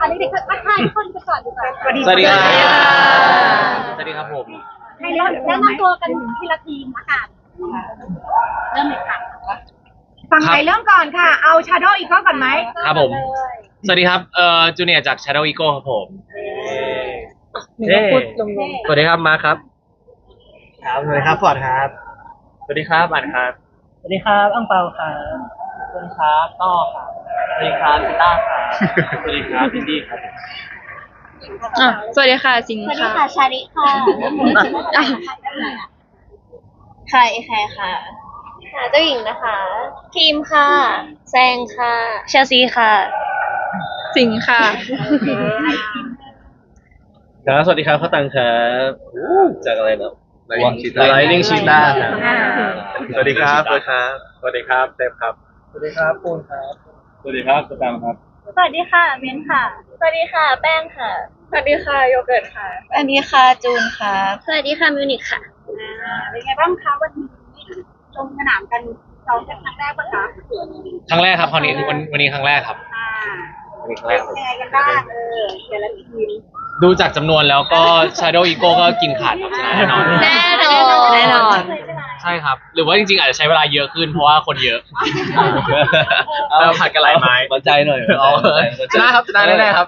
อันนี้เด็กๆทักทายทุกคนไปก่อนดีกว่าสวัสดีครับสวัสดีครับผม ให้แนะแนะนำตัวกันทีละทีมละกันเริ่มเลยค่ะฝั่งไหนเริ่มก่อนค่ะ เอาชาโดว์อีกข้อก่อนไหมครับผม สวัสดีครับ เอ่อ จูเนียร์จาก Shadow Eagle ครับผมเย้สวัสดีครับ มาร์คครับครับสวัสดีครับฟอร์ดครับ สวัสดีครับอันครับ สวัสดีครับ อังเปาครับ สวัสดีครับต้อครับสวัสดีครับกีตาร์ครับสวัสดีครับดินดี้ครับอะสวัสดีค่ะสิงสวัสดีค่ะ ค่ะชาริค่ะค่ะเอแคค่ะค่ะเจ้าหญิงนะคะทีมค่ะ แซงค่ะ เชลซีค่ะ สิงค่ะ ครับสวัสดีครับข้าวตังครับจากอะไรนะ Lightning Cheetah Lightning Cheetah ครับ สวัสดีครับเฟิร์สครับ สวัสดีครับเซฟครับส วัสดีครับปูนครับสวัสดีครับสแตมครับ สวัสดีค่ะเบนค่ะ สวัสดีค่ะ แป้งค่ะ สวัสดีค่ะโยเกิร์ตค่ะ สวัสดีค่ะจูนค่ะ สวัสดีค่ะมิวนิกค่ะอ่าเป็นไงบ้างคะวันนี้ลงสนามกันซ้อมกันครั้งแรกปะคะครั้งแรกครับคราวนี้วันวันนี้ครั้งแรกครับอ่าวันนี้ครั้งแรกครับ เป็นยังไงกันบ้างเออแต่ละทีมดูจากจำนวนแล้วก็ Shadow Eagle ก็กินขาดครับชนะแน่นอน แน่นอน แน่นอน ใช่ครับ หรือว่าจริงๆอาจจะใช้เวลาเยอะขึ้นเพราะว่าคนเยอะ เราผัดกันหลายไม้ขอใจหน่อยเอาชนะครับชนะแน่ๆครับ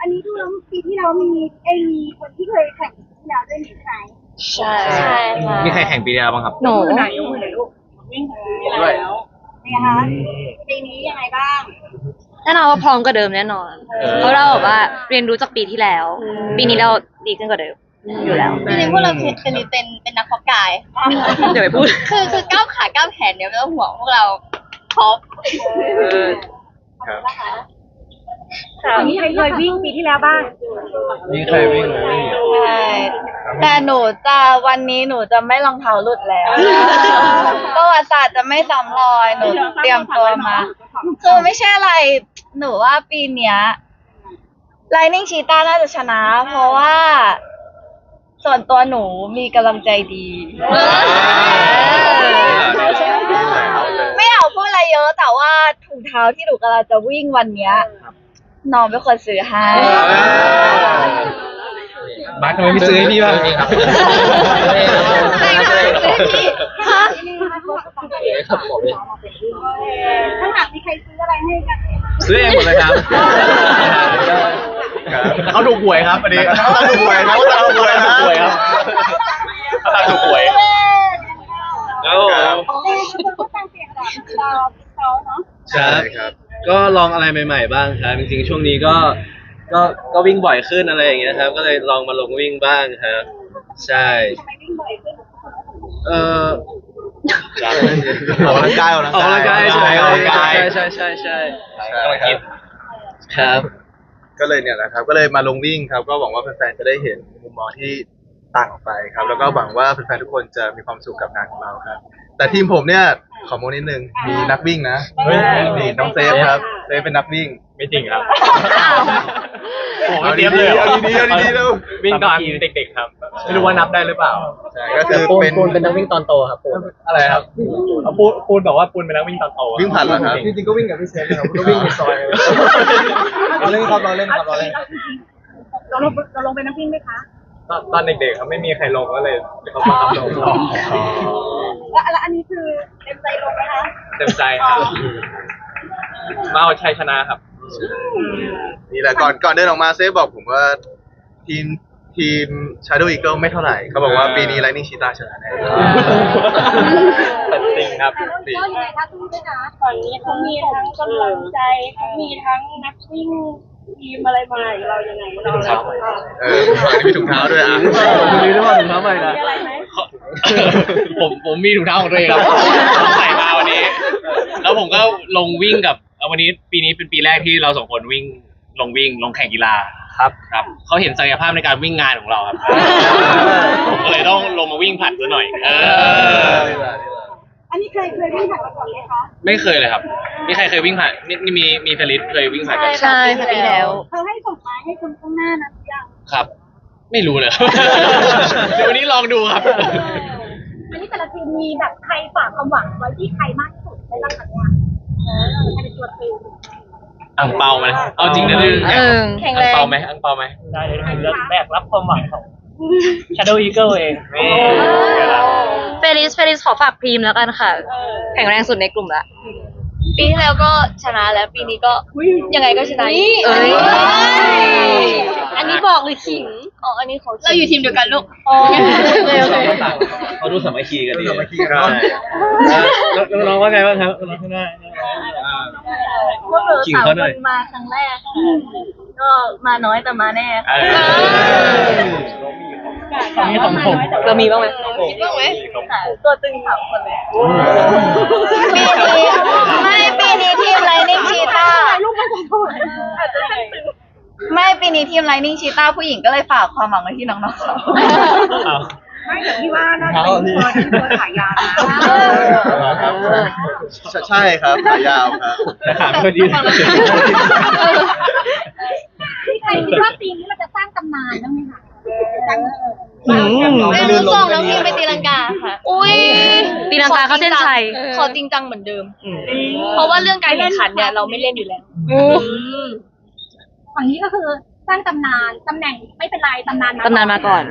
อันนี้ดูแล้วปีที่แล้วมีไอ้มีคนที่เคยแข่งปีที่แล้วด้วยนี่ใช่ไหมใช่ใช่ค่ะมีใครแข่งปีที่แล้วบ้างครับ หนูมือไหนยกมือไหนลูกด้วยเป็นไงคะปีนี้ยังไงบ้างแน่นอนว่าพร้อมกว่าเดิมแน่นอน เพราะเราแบบว่าเรียนรู้จากปีที่แล้ว ปีนี้เราดีขึ้นกว่าเดิม อยู่แล้วจริงๆพวกเราเป็นเป็นเป็นเป็นนักเพาะกาย เดี๋ยวไปพูดคือคือก้าวขาก้าวแขนเนี่ยไม่ต้องห่วงพวกเราพร้อมฝั่งนี้ใครเคยวิ่งปีที่แล้วบ้างมีใครวิ่งไหมใช่แต่หนูจะวันนี้หนูจะไม่รองเท้าหลุดแล้วประวัติศาสตร์จะไม่ซ้ำรอยหนูเตรียมตัวมาคือไม่ใช่อะไร หนูว่าปีเนี้ย Lightning Cheetah น่าจะชนะ เพราะว่า ส่วนตัวหนูมีกำลังใจดี ไม่อยากพูดอะไรเยอะแต่ว่าถุงเท้าที่หนูกำลังจะวิ่งวันเนี้ยน้องเป็นคนซื้อให้มาร์คทำไมไม่ซื้อให้พี่บ้างครั บไม่ค่ะซื้อที่ฮะครับผมข้างหลังมีใครซื้ออะไรให้กันซื้อเองหมดเลยครับ เขาถูกหวยครับอันนี้เขาถูกหวยนะเขาถูกหวยนะถูกหวย ครับเขาถูกหวยแล้วเออทุกคนก็ตั้งเสียงแบบเราเขาเนาะใช่ครับ ก็ลองอะไรใหม่ๆบ้างครับ จริงๆ ช่วงนี้ก็ ก็ก็วิ่งบ่อยขึ้นอะไรอย่างเงี้ยครับ ก็เลยลองมาลงวิ่งบ้างครับ ใช่ ทำไมวิ่งบ่อยขึ้น เออออกกำลังกายออกออกกำลังกายใช่ออกกำลังกายใช่ใช่ใช่ใช่ใช่ครับครับ ก็เลยเนี่ยนะครับ ก็เลยมาลงวิ่งครับ ก็หวังว่าแฟนๆจะได้เห็นมุมมองที่ต่างออกไปครับ แล้วก็หวังว่าแฟนๆทุกคนจะมีความสุขกับงานของเราครับ แต่ทีมผมเนี่ย ขอโมนิดนึงมีนักวิ่งนะเฮ้ย นี่น้องเซฟครับเซฟเป็นนักวิ่งไม่จริงครับผมเอาไม่ดีเตรียมเลยๆเอาดีๆเอาดีๆเร็ววิ่งตอนเด็กๆครับ ไม่รู้ว่านับได้หรือเปล่า ใช่ก็คือเป็นปูนเป็นนักวิ่งตอนโตครับปูนอะไรครับปูนปูนบอกว่าปูนเป็นนักวิ่งตอนโตวิ่งผ่านแล้วครับ จริงๆก็วิ่งกับพี่เซฟนะครับก็วิ่งในซอยเราเล่นครับเราเล่นครับเราเล่น เราลงเราลงไปน้ำวิ่งไหมคะ ตอนเด็กๆครับไม่มีใครลงก็เลยเขาบังคับลงแล้วแล้วอันนี้คือเต็มใจลงไหมคะ เต็มใจครับ มาเอาชัยชนะครับ นี่แหละก่อนก่อนเดินออกมาเซฟบอกผมว่าทีมทีม Shadow Eagle ไม่เท่าไหร่ เขาบอกว่าปีนี้ Lightning Cheetah ชนะแน่จริงครับแล้วก็ยังไงคะสู้ด้วยนะตอนนี้เขามีทั้งกำลังใจเขามีทั้งนักวิ่ง ทีมอะไรมาเรายังไงเราครับเอออันนี้มีถุงเท้าด้วยอะมีด้วยว่าถุงเท้าใหม่นะมีอะไรไหมผมผมมีถุงเท้าของตัวเองครับผมใส่มาวันนี้ แล้วผมก็ลงวิ่งกับเอ่อวันนี้ปีนี้เป็นปีแรกที่เราสองคนวิ่งลงวิ่งลงแข่งกีฬาครับครับเขาเห็นศักยภาพในการวิ่งงานของเราครับผมก็เลยต้องลงมาวิ่งผัดซะหน่อย เออ อันนี้เคยเคยวิ่งผ่านมาก่อนไหมคะไม่เคยเลยครับมีใครเคยวิ่งผ่านนี่นี่มีมีฟลิตเคยวิ่งผ่านกันใช่ค่ะปีแล้ว เขาให้ส่งมาให้คนข้างหน้านะยังครับ ไม่รู้เลยเดี๋ยววันนี้ลองดูครับ อันนี้แต่ละทีมมีแบบใครฝากความหวังไว้ที่ใครมากที่สุดในลักษณะเนี้ยเออใครเป็นตัวเต็งอังเปาไหมเอาจริงนะเนี่ยเออแข็งอัแรงงเปาไหมอังเปาไหมได้เลยผมจะแบกรับความหวังของ Shadow Eagle เองนี่ เฟลิสเฟลิสขอฝากพรีมแล้วกันค่ะ แข็งแรงสุดในกลุ่มละ ปีที่แล้วก็ชนะแล้วปีนี้ก็ยังไงก็ชนะเอ้ย อันนี้บอกหรือขิง อ๋อ อันนี้เขาเราอยู่ทีมเดียวกันลูกเขาดูสามัคคีกันดีดูสามัคคีกันเนอะใช่แล้วแล้วน้องว่าไงบ้างครับน้องข้างหน้าพวกเราขิงสามเขาคหน่อยนมาครั้งแรกค่ะก็มาน้อยแต่มาแน่เอ ออันนี้ของผม เรามีบ้างไหมคิดบ้างไหมค่ะตัวตึงสามคนเลยปีนี้ไม่ปีนี้ทีมไลนิ่งชีต้าไม่ปีนี้ทีมไลนิ่งชีต้าผู้หญิงก็เลยฝากความหวังไว้ที่น้องๆสองคนอ้าวไม่แต่พี่ว่าน่าจะเป็นตัวที่ตัวขายาวนะครับใช่ใช่ครับขายาวครับแต่ถามคนยืนที่ใครคิดว่าปีนี้เราจะสร้างตำนานบ้างไหมคะ ไม่รู้ส่งน้องพิมไปตีลังกาค่ะ อุ้ยตีลังกาเข้าเส้นชัย ขอจริงจังเหมือนเดิมเพราะว่าเรื่องการแข่งขันเนี่ยเราไม่เล่นอยู่แล้ว ฝั่งนี้ก็คือสร้างตำนานตำแหน่งไม่เป็นไรตำนานตำนานมาก่อน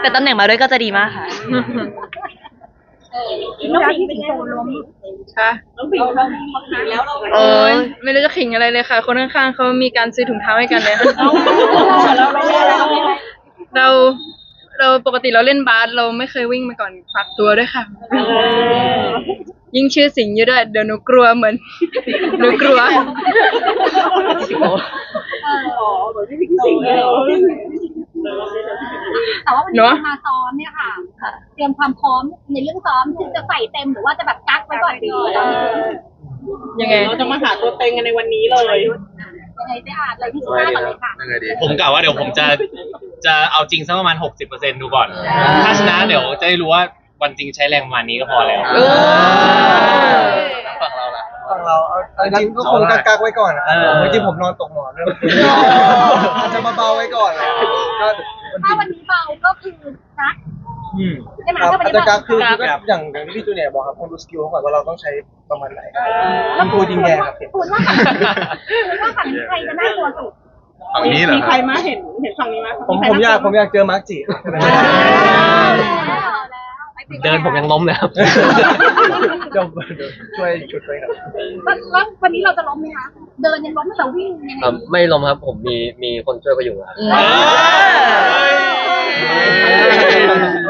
แต่ตำแหน่งมาด้วยก็จะดีมากค่ะ น้องผิงเป็นไงล้มค่ะน้องผิงเขาผิงแล้วเราโอ้ยไม่รู้จะขิงอะไรเลยค่ะ คนข้างๆเขามีการซื้อถุงเท้าให้กันเลยค่ะ เราไม่ได้เราไม่ได้ เราเราปกติเราเล่นบาสเราไม่เคยวิ่งมาก่อนฝากตัวด้วยค่ะ ยิ่งชื่อสิงห์อยู่ด้วยเดี๋ยวหนูกลัวเหมือนหนูกลัว แต่ว่าวันนี้เนอะ มาซ้อมเนี่ยค่ะ เตรียมความพร้อมในเรื่องซ้อมคือจะใส่เต็มหรือว่าจะแบบกักไว้ก่อนดียังไง เราจะมาหาตัวเต็งกันในวันนี้เลยยังไงได้อ่านเลยที่สุดท้ายก่อนเลยค่ะยังไงดีผมกะว่าเดี๋ยวผมจะ จะเอาจริงสักประมาณ 60%ดูก่อน ถ้าชนะเดี๋ยวจะได้รู้ว่าวันจริงใช้แรงประมาณนี้ก็พอแล้ว เออ ฝั่งเราล่ะฝั่งเราเอาเอาจริงก็คงกักๆไว้ก่อนนะครับผมจริงๆผมนอนตกหมอนด้วยอาจจะมาเบาไว้ก่อนแหละก็ถ้าวันนี้เบาก็คือกักใช่ไหมครับถ้าวันอาจนี้จะกัเบากคือคือก็อย่างอย่างที่พี่จูเนียร์บอกครับคนดูสกิลเขาก่อนว่าเราต้องใช้ประมาณไหนมันตัวยิงแดงครับเห็นคุณว่าฝั่งคุณว่าฝั่งนี้ใครจะน่ากลัวสุด ฝั่งนี้เหรอมีคใครรับมาเห็นเห็นฝั่งนี้ไหมผมผมอยากผมอยากเจอมาร์กจิครับเดินผมยังล้มเลยครับเดี๋ยวเดี๋ยวช่วยชุดไว้ครับแล้ววันนี้เราจะล้มไหมคะ เดินยังล้มแต่วิ่งยังไงครับไม่ล้มครับผมมีมีคนช่วยพยุงครับ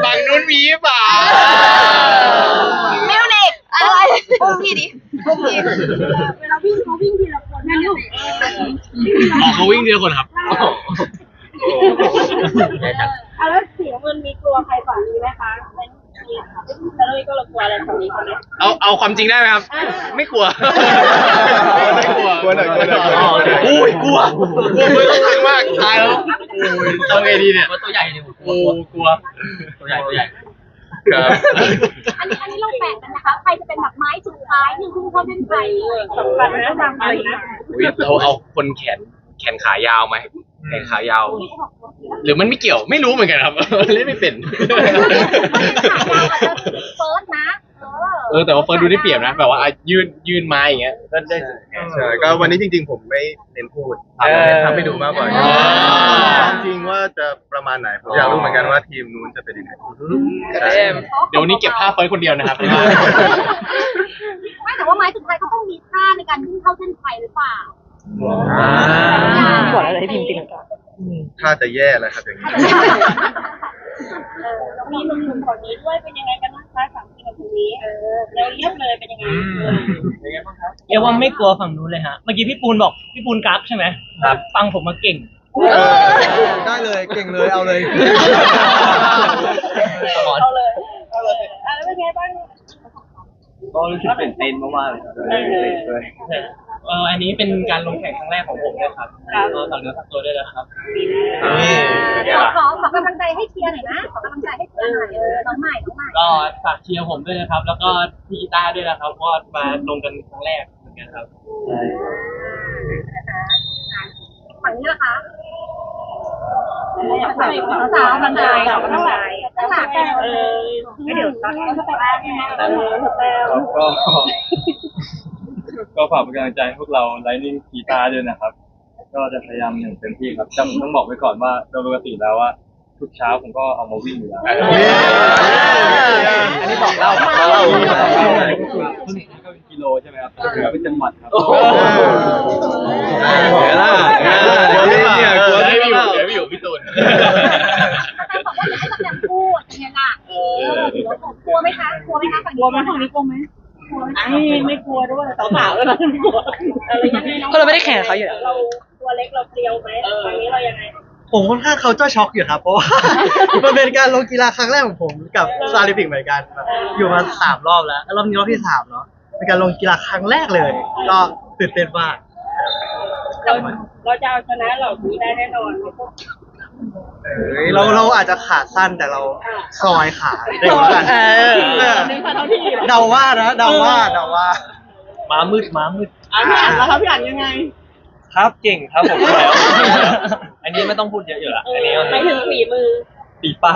ฝั่งนู้นมีเปล่ามิวนิกอะไรอุ้มพี่ดิอุ้มพี่เวลาวิ่งเขาวิ่งทีละค นนั่นลูกอ๋อเขาวิ่งทีละคนครับอะแล้วเสียงมันมีกลัวใครฝั่งนี้ไหมคะไม่มีค่ะแล้วเลยก็เรากลัวอะไรฝั่งนี้คนนี้ เอาเอาความจริงได้ไหมครับ ไม่กลัว ไม่กลัวกลัวหน่อยกลัวหน่อยอ๋อโอ้ยกลัวกลัวมือต้องถึงมากตายแล้วโอ้ยทำไงดีเนี่ย ว่าตัวใหญ่เนี่ยผมโอ้กลัวตัวใหญ่ตัวใหญ่ ครับ อันนี้อันนี้เราแบ่งกันนะคะ ใครจะเป็นแบบไม้สุดท้ายที่วิ่งเข้าเส้นชัยสำคัญนะสำคัญนะอุ๊ยเราเอาคนแขนแขนขายาวไหมแขนขายาว หรือมันไม่เกี่ยวไม่รู้เหมือนกันครับ เล่นไม่เป็นเฟิร์สนะ เออแต่ว่าเฟิร์สดูได้เปรียบนะแบบว่าอะยืนยืนไม้อย่างเงี้ยก็ได้ ใช่ก็วันนี้จริงๆ ผมไม่เน้นพูดเออเน้นทำให้ดูมากกว่าอ๋อ จริงๆว่าจะประมาณไหนผมอยากรู้เหมือนกันว่าทีมนู้นจะเป็นยังไงใช่เดี๋ยววันนี้เก็บภาพเฟิร์สคนเดียวนะครับ ไม่แต่ว่าไม้สุดท้ายเขาต้องมีท่าในการวิ่งเข้าเส้นชัยหรือเปล่าบอกแล้วเลยให้พิมพ์ตีลังกา ถ้าจะแย่แล้วครับอย่างนี้ มีหนุ่มๆคนนี้ด้วยเป็นยังไงกันบ้างคะสามทีมคนนี้ เออเราเรียบเลยเป็นยังไงเรียกว่าไม่กลัวฝั่งนู้นเลยฮะ เมื่อกี้พี่ปูนบอกพี่ปูนกักใช่ไหมครับฟังผมมาเก่ง เออได้เลยเก่งเลยเอาเลย เอาเลยเอาเลยอะแล้วเป็นไงบ้าง ก็รู้สึกตื่นเต้นมากๆเลยครับด้วย เอออันนี้เป็นการลงแข่งครั้งแรกของผมเลยครับ ก็ฝากเนื้อฝากตัวด้วยนะครับ ขอขอขอกำลังใจให้เชียร์หน่อยนะขอกำลังใจให้เชียร์หน่อยเออน้องใหม่น้องใหม่ก็ฝากเชียร์ผมด้วยนะครับ แล้วก็พี่กีต้าร์ด้วยนะครับเพราะว่ามาลงกันครั้งแรกเหมือนกันครับ ฝั่งนี้ล่ะคะสาวกำลังใจสาวกำลังใจตั้งหลักเออเดี๋ยวตอนนี้จะไปบ้านแม่เออก็ ก็ฝากเป็นกำลังใจให้พวกเราไลนิ่งกีตาร์ด้วยนะครับ ก็จะพยายามอย่างเต็มที่ครับจำต้องบอกไว้ก่อนว่าโดยปกติแล้วว่าทุกเช้าผมก็เอามาวิ่งอยู่แล้วอันนี้บอกเล่าบอกเล่าก็เป็นกิโลใช่ไหมครับเหลือเป็นจังหวัดครับเดี๋ยวล่ะเดี๋ยวนี้เนี่ยกลัวได้ไม่ไม่ออยู่ยู่เดี๋ยวไม่อยู่พี่ตูนแต่บอกว่าจะให้ตำแหน่งคู่เป็นยังไงล่ะเออกลัวไหมคะกลัวไหมคะฝั่งกลัวไหมฝั่งนี้กลัวไหม ไม่ไม่กลัวด้วยสาวๆแล้วนะไม่กลัวอะไรยังไงเพราะเราไม่ได้แข่งกับเขาอยู่แล้ว เราตัวเล็กเราเปรียวไหมตอนนี้เรายังไงผมค่อนข้างเขาเจ้าช็อกอยู่ครับ เพราะว่า มันเป็นการลงกีฬาครั้งแรกของผมกับซาลิมปิกเหมือนกันแบบอยู่มาสามรอบแล้วแล้วรอบนี้รอบที่สามเนาะเป็นการลงกีฬาครั้งแรกเลย ก็ตื่นเต้นมาก เราเราจะเอาชนะเหล่านี้ได้แน่นอนเฮ้ยเราเราอาจจะขาสั้นแต่เราซอยขาเร็วแล้วกันเออเออเดาว่านะเดาว่าเดาว่าม้ามืดม้ามืดอะพี่อ่านแล้วครับพี่อ่านยังไง ครับเก่งครับผมแล้วอันนี้ไม่ต้องพูดเยอะอยู่ละอันนี้ไม่ถึงฝีมือปีป้า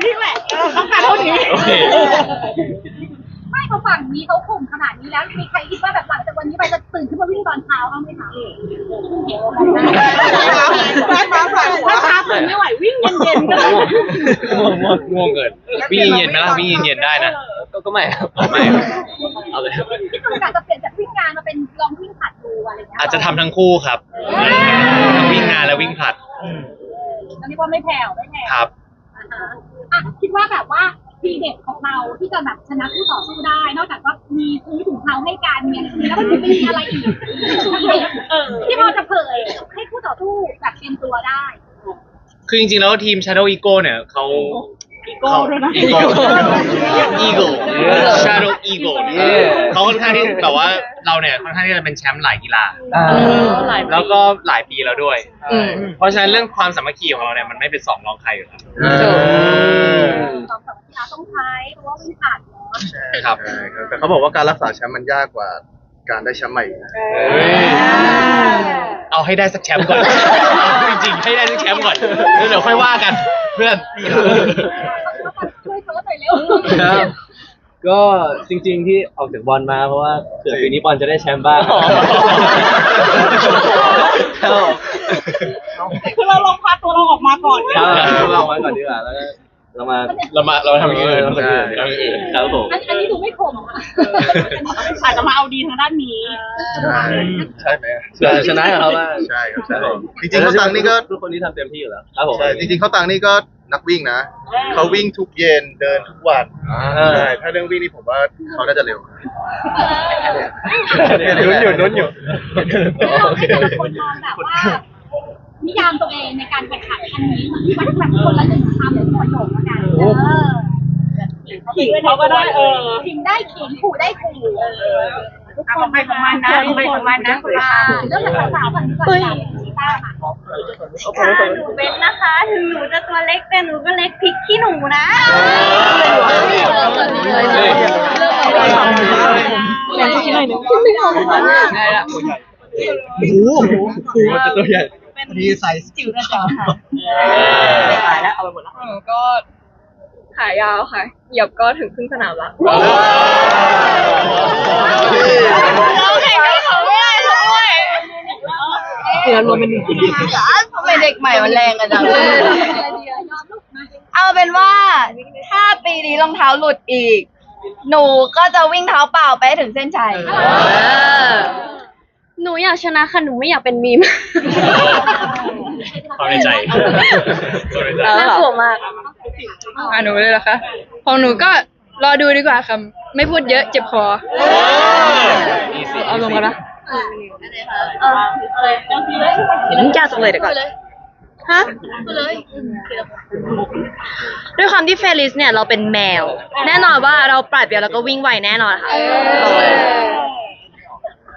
นี่แหละต้องการเท่านี้โอเคไม่เขาฝั่งนี้เขาข่มขนาดนี้แล้วมีใครคิดว่าแบบหลังจากวันนี้ไปจะตื่นขึ้นมาวิ่งตอนเช้าบ้างไหมคะ ฟ้าฟ้าฟ้าฟ้าฟ้าตื่นไม่ไหววิ่งเย็นๆก็ได้ง่วงง่วงง่วงเกินวิ่งเย็นๆไหมล่ะวิ่งเย็นๆได้นะก็ไม่ครับไม่เอาเลยที่คุณกะจะเปลี่ยนจากวิ่งงานมาเป็นลองวิ่งผัดดูอะไรเงี้ยอาจจะทำทั้งคู่ครับทั้งวิ่งงานและวิ่งผลัดอันนี้ว่าไม่แผ่วไม่แผ่วครับ อ่าฮะอะคิดว่าแบบว่าทีเด็ดของเราที่จะแบบชนะคู่ต่อสู้ได้ นอกจากว่ามีพื้นถุงเท้าให้การมีอะไรแล้วมันมีอะไรอีกที่พอจะเผยให้คู่ต่อสู้แบบเตรียมตัวได้ คือจริงๆแล้วทีม Shadow Eagle เนี่ยเขา อีโก้ด้วยนะ Eagle Shadow Eagle เนี่ยเขาค่อนข้างที่แบบว่าเราเนี่ยค่อนข้างที่จะเป็นแชมป์หลายกีฬาแล้วก็หลายปีแล้วด้วย อืม เพราะฉะนั้นเรื่องความสามัคคีของเราเนี่ยมันไม่เป็นสองรองใครอยู่แล้วสองสามกีฬาต้องใช้เพราะว่าวิ่งผ่านเนาะ ครับ ใช่ครับแต่เขาบอกว่าการรักษาแชมป์มันยากกว่า การได้แชมป์ใหม่อีกนะเอาให้ได้สักแชมป์ก่อนจริงๆให้ได้สักแชมป์ก่อนแล้วเดี๋ยวค่อยว่ากันเพื่อน ช่วยเฟิร์สหน่อยเร็วครับก็จริงๆที่ออกจากบอลมาเพราะว่าเผื่อปีนี้บอลจะได้แชมป์บ้างครับคือเราลองพาตัวเราออกมาก่อนครับเราไว้ก่อนดีกว่าแล้วก็ เรามา เรามาเราทำอย่างอื่นเราทำอย่างอื่นทำอย่างอื่นครับผม อันอันนี้ดูไม่ข่มอะอาจจะมาเอาดีทางด้านนี้ ใช่ไหมเผื่อชนะกับเขาบ้าง ใช่ครับใช่จริงๆเขาตังนี่ก็ทุกคนที่ทำเต็มที่อยู่แล้วครับผมใช่จริงๆเขาตังนี่ก็นักวิ่งนะเขาวิ่งทุกเย็นเดินทุกวันใช่ถ้าเรื่องวิ่งนี่ผมว่าเขาน่าจะเร็วลุ้นอยู่ลุ้นอยู่แล้วเราให้แต่ละคนมองแบบว่า นิยามตัวเองในการแข่งขันครั้งนี้มันแบบคนละหนึ่งคำหรือประโยคละกันเออขิงเขาก็ได้เออขิงได้ขิงขู่ได้ขู่เออทุกคนไปของมันนะไปของมันนะอ่าเริ่มจากสาวๆก่อนดีกว่าค่ะชีต้าค่ะค่ะหนูเบนนะคะ ถึงหนูจะตัวเล็กแต่หนูก็เล็กพริกขี้หนูนะได้ละโอ้โหจะตัวใหญ่ พอดีไซส์จิ๋วนะจ๊ะตายแล้วเอาไปหมดแล้วก็ขายาวค่ะ เหยียบก็ถึงครึ่งสนามละเราแข่งกับเขาไม่ได้เขาด้วยเดือนรวมเป็นหนึ่งปีทำไมเด็กใหม่มันแรงกันจังเอาเป็นว่าถ้าปีนี้รองเท้าหลุดอีก หนูก็จะวิ่งเท้าเปล่าไปให้ถึงเส้นชัย หนูอยากชนะค่ะหนูไม่อยากเป็นมีมความในใจความในใจน่ากลัวมากอะหนูเลยเหรอคะของหนูก็รอดูดีกว่าค่ะไม่พูดเยอะเจ็บคอเอาลงกันนะมันยากจังเลยเดี๋ยวก่อนฮะด้วยความที่เฟลิสเนี่ยเราเป็นแมว แน่นอนว่าเราปราดเปรียวแล้วก็วิ่งไวแน่นอนค่ะ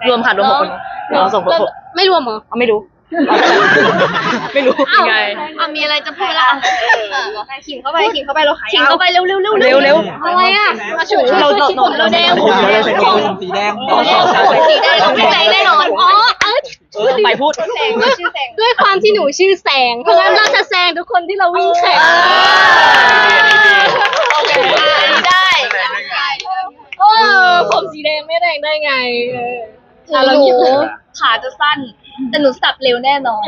รวมค่ะรวมหกคนเราส่งคนไม่รวมเหรอเอาไม่รู้ ไม่รู้ยังไง เอามีอะไรจะพูดละขิงเข้าไปขิงเข้าไปเราขายขิงเข้าไปเร็วเร็วเร็วเร็วเร็วอะไรอะมาฉุเราเราเราแดงสีแดงสีแดงสีแดงแน่นอน อ๋อเออไปพูด แสงชื่อแสงด้วยความที่หนูชื่อแสง เพราะงั้นเราจะแซงทุกคนที่เราวิ่งแข่งโอเคอันนี้ได้โอ้ยอผมสีแดงไม่แดงได้ไงเออ ถึงหนูขาจะสั้น แต่หนูสับเร็วแน่นอน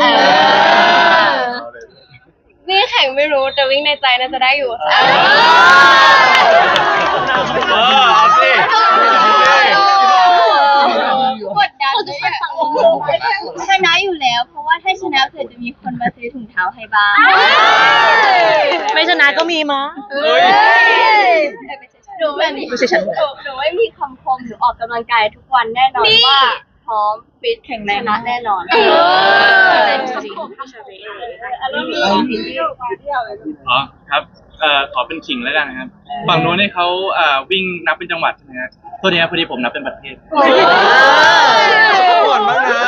นี่แข่งไม่รู้แต่วิ่งในใจน่าจะได้อยู่ค่ะเออเอาสิกดดันเลยอะชนะอยู่แล้ว เพราะว่าถ้าชนะเผื่อจะมีคนมาซื้อถุงเท้าให้บ้าง ไม่ชนะก็มีมั้ง เฮ้ย หนูแบบไม่ใช่ฉัน หนูหนูไม่มีคำคมหนูออกกำลังกายทุกวันแน่นอนว่าพร้อมฟิตแข็งแรงแน่นอนอ๋อครับเอ่อขอเป็นขิงแล้วกันนะครับฝั่งนู้นเนี่ยเขาอ่าวิ่งนับเป็นจังหวัดใช่ไหมฮะตัวนี้พอดีผมนับเป็นประเทศก่อนบ้างนะ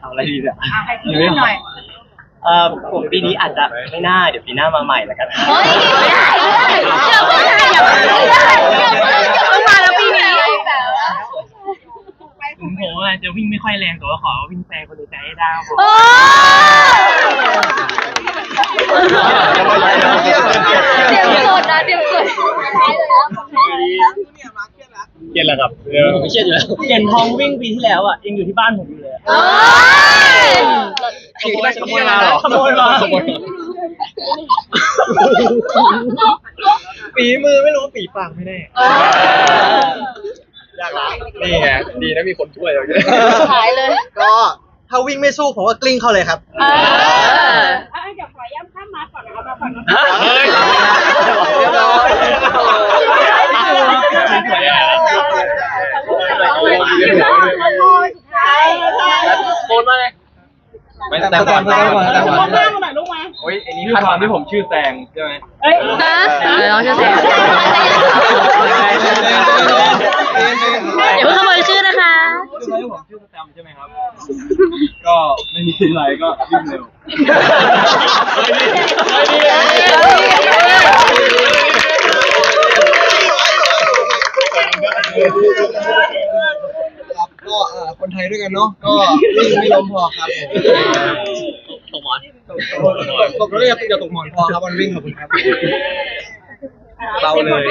เอาอะไรดีเนี่ยหน่อย เอ่อผมปีนี้อาจจะไม่น่าเดี๋ยวปีหน้ามาใหม่แล้วกันเฮ้ยไม่ได้อย่าเพิ่งอย่าเพิ่งอย่าเพิ่งอย่าเพิ่งมาแล้วปีนี้ผมผมอาจจะวิ่งไม่ค่อยแรงแต่ว่าขอวิ่งแซงคนอื่นใจให้ได้ครับผมโอ้เยี่ยมเลยเยี่ยมเตรียมสดนะเตรียมสดเย็นแล้วครับไม่เชื่ออยู่แล้วเหรียญทองวิ่งปีที่แล้วอะยังอยู่ที่บ้านผมอยู่เลย อะโอ้ยขโมยขโมยมาเหรอขโมยมาขโมยฝีมือไม่รู้ฝีปากไม่แน่อยากรักนี่ไงดีนะมีคนช่วยเราขายเลย ก็ถ้าวิ่งไม่สู้ผมว่ากลิ้งเข้าเลยครับเออเดี๋ยวขอย้ำข้ามมาก่อนนะครับมาก่อนนะเฮ้ยเรียบร้อย โอนมาเลย ไม่แต่ก่อนแต่ก่อนแต่ก่อนโอ้ยอันนี้คาดหวังที่ผมชื่อแซงใช่ไหมนะเดี๋ยวน้องจะแซงอย่าเพิ่งขโมยชื่อนะคะ ชื่ออะไรผมชื่อประจำใช่ไหมครับ ก็ไม่มีอะไรก็วิ่งเร็ว ครับก็เอ่อคนไท ยด้วยกันเนาะก็วิ่งไม่ล้มพอครับผมตกหมอนตกแล้วอย่าอย่าตกหมอนพอครับวันวิ่งขอบคุณครับ เบาเลย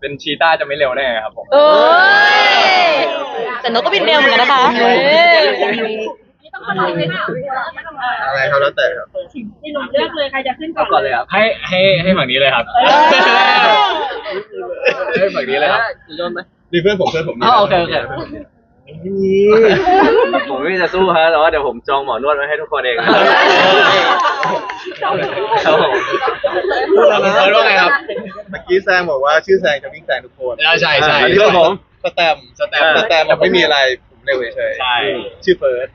เป็นชีต้าจะไม่เร็วแน่ครับผมโอ้ยแต่นกก็บินเร็วเหมือนกันนะคะเฮ้ยอะไรเขาแล้วแต่ครับนี่หนุ่มเลือกเลยใครจะขึ้นก่อนก่อนเลยครับให้ให้ให้ฝั่งนี้เลยครับให้ฝั่งนี้เลยครับมีเพื่อนผมเพื่อนผมอ๋อโอเคโอเค ผมไม่จะสู้ฮะแต่ว่าเดี๋ยวผมจองหมอนวดไว้ให้ทุกคนเองนะครับผมเฟิร์นว่าไงครับ เมื่อกี้แซงบอกว่าชื่อแซงจะวิ่งแซงทุกคนใช่ใช่ใช่อันนี้เพื่อนผม สแตมป์สแตมป์สแตมป์บอกไม่มีอะไรผมเร็วเฉยๆใช่ ชื่อเฟิร์ส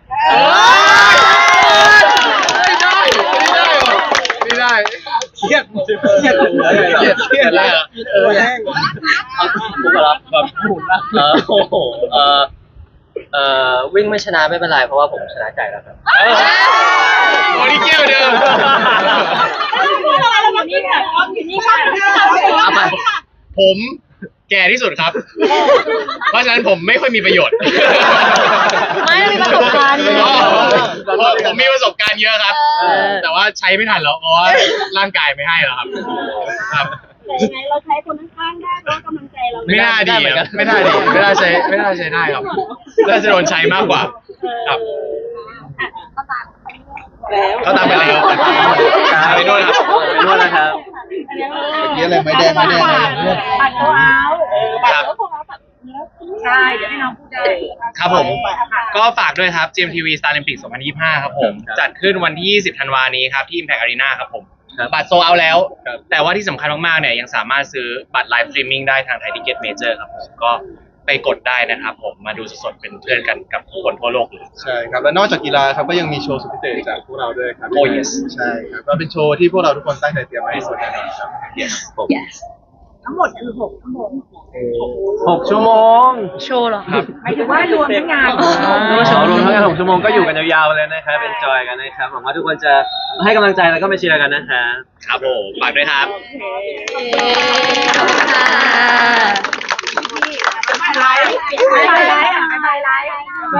ไม่ได้เครียดเครียดเครียดเครียดเลยเออแห้งผมก็รับแบบหุ่นละเออโอ้โหเออ เออวิ่งไม่ชนะไม่เป็นไรเพราะว่าผมชนะใจแล้วครับ โอ้นี่เกี้ยวเดิมอยู่นี่ค่ะอยู่นี่ค่ะเอาไปผมแก่ที่สุดครับ เพราะฉะนั้นผมไม่ค่อยมีประโยชน์ ไม่มีประสบการณ์อ๋อผมมีประสบการณ์เยอะครับแต่ว่าใช้ไม่ทันแล้วเพราะว่าร่างกายไม่ให้แล้วครับ ครับ แต่ยังไงเราใช้คนข้างๆได้เพราะกำลังใจเราไม่น่าดีครับไม่น่าดีไม่น่าใช้ไม่น่าใช้ได้ครับน่าจะโดนใช้มากกว่า ครับเขาตามไปแล้วไปด้วยครับไปนวดนะครับเมื่อกี้อะไรไม้แดงไม้แดงอะไรเนี่ยปัดตัวเอาเออครับใช่เดี๋ยวให้น้องพูดได้ครับผม ก็ฝากด้วยครับ GMTV Star Olympic 2025 ครับผม จัดขึ้นวันที่ 20 ธันวานี้ครับ ที่ Impact Arena ครับผม ครับ บัตรโซเอาแล้วแต่ว่าที่สำคัญมากๆเนี่ยยังสามารถซื้อบัตรไลฟ์สตรีมมิ่งได้ทางไทยทิเก็ตเมเจอร์ครับผมก็ไปกดได้นะครับผมมาดูสดๆเป็นเพื่อนกันกับคนทั่วโลกเลย ใช่ครับแล้วนอกจากกีฬาครับก็ยังมีโชว์สุดพิเศษจากพวกเราด้วยครับ Oh, yes ใช่ครับก็เป็นโชว์ที่พวกเราทุกคนตั้งใจเตรียมมาให้สุดแน่นอนครับ ทั้งหมดคือหกชั่วโมงหกชั่วโมงโชว์เหรอครับ หมายถึงว่ารวมทั้งงานอ๋อรวมทั้งงานหกชั่วโมงก็อยู่กันยาวๆเลยนะครับเป็นจอยกันนะครับหวังว่าทุกคนจะให้กำลังใจแล้วก็มาเชียร์กันนะครับครับผมฝากด้วยครับขอบคุณค่ะไลฟ์ไลฟ์ไลฟ์